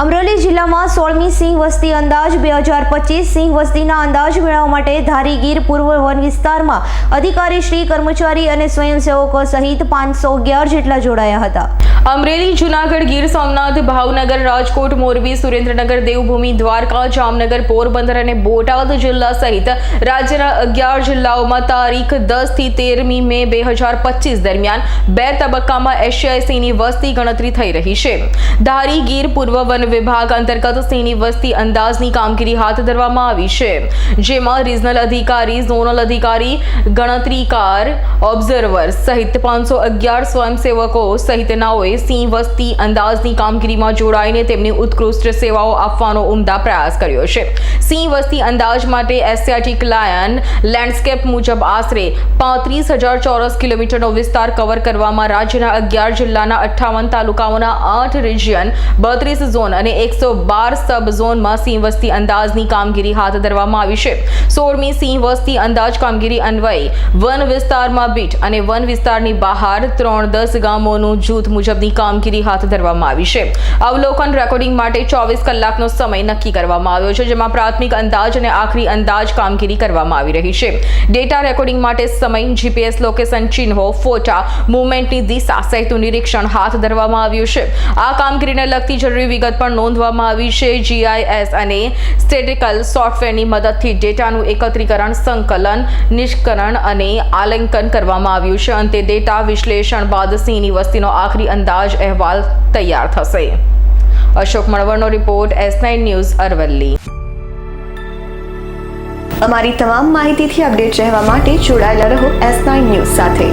અમરેલી જિલ્લામાં સોળમી સિંહ વસ્તી અંદાજ, બે હજાર પચીસ સિંહ વસ્તીના અંદાજ મેળવવા માટે ધારી ગીર પૂર્વ વન વિસ્તારમાં અધિકારી, શ્રી કર્મચારી અને સ્વયંસેવકો સહિત પાંચસો અગિયાર જેટલા જોડાયા હતા. અમરેલી, જુનાગઢ, ગીર સોમનાથ, ભાવનગર, રાજકોટ, મોરબી, સુરેન્દ્રનગર, દેવભૂમિ, દ્વારકા, જામનગર, પોરબંદર અને બોટાદ જિલ્લા સહિત રાજ્યના અગિયાર જિલ્લાઓમાં તારીખ દસથી તેરમી મે બે હજાર પચીસ દરમિયાન બે તબક્કામાં એશિયાઈ વસ્તી ગણતરી થઈ રહી છે. ધારી, ગીર, પૂર્વ વન વિભાગ અંતર્ગત સિંહની વસ્તી અંદાજની કામગીરી હાથ ધરવામાં આવી છે. જેમાં રિજનલ અધિકારી, ઝોનલ અધિકારી, ગણતરીકાર, ઓબ્ઝર્વર સહિત પાંચસો અગિયાર સ્વયંસેવકો સહિતનાઓએ સિંહ વસ્તી અંદાજની કામગીરીમાં જોડાઈને તેમની ઉત્કૃષ્ટ સેવાઓ આપવાનો ઉમદા પ્રયાસ કર્યો છે. સિંહ વસ્તી અંદાજ માટે એસિયાટિક લાયન લેન્ડસ્કેપ મુજબ આશરે પાંત્રીસ હજાર ચોરસ કિલોમીટરનો વિસ્તાર કવર કરવામાં રાજ્યના અગિયાર જિલ્લાના અઠ્ઠાવન તાલુકાઓના આઠ રિજિયન, બત્રીસ ઝોન અને એકસો બાર સબ ઝોનમાં સિંહ વસ્તી અંદાજની કામગીરી હાથ ધરવામાં આવી છે. સોળમી સિંહ વસ્તી અંદાજ કામગીરી અન્વયે વન વિસ્તારમાં બીટ અને વન વિસ્તારની બહાર ત્રણ દસ ગામોનું જૂથ મુજબની કામગીરી હાથ ધરવામાં આવી છે. અવલોકન રેકોર્ડિંગ માટે ચોવીસ કલાકનો સમય નક્કી કરવામાં આવ્યો છે, જેમાં પ્રાથમિક અંદાજ અને આખરી અંદાજ કામગીરી કરવામાં આવી રહી છે. ડેટા રેકોર્ડિંગ માટે સમય જીપીએસ લોકેશન ચિહ્નો, ફોટા મુવમેન્ટની દિશા સહિતનું નિરીક્ષણ હાથ ધરવામાં આવ્યું છે. આ કામગીરીને લગતી જરૂરી વિગત પણ નોંધવામાં આવી છે. જીઆઈએસ અને સ્ટેટિકલ સોફ્ટવેરની મદદથી ડેટાનું એકત્રીકરણ, સંકલન, નિષ્કરણ અને આલેંકન કરવામાં આવ્યું છે. અંતે ડેટા વિશ્લેષણ બાદ સિંહની વસ્તીનો આખરી અંદાજ અહેવાલ તૈયાર થશે. Ashok મણવરનો report S nine news Aravalli. અમારી તમામ માહિતીથી અપડેટ રહેવા માટે જોડાયેલા રહો એસ નાઇન ન્યૂઝ સાથે.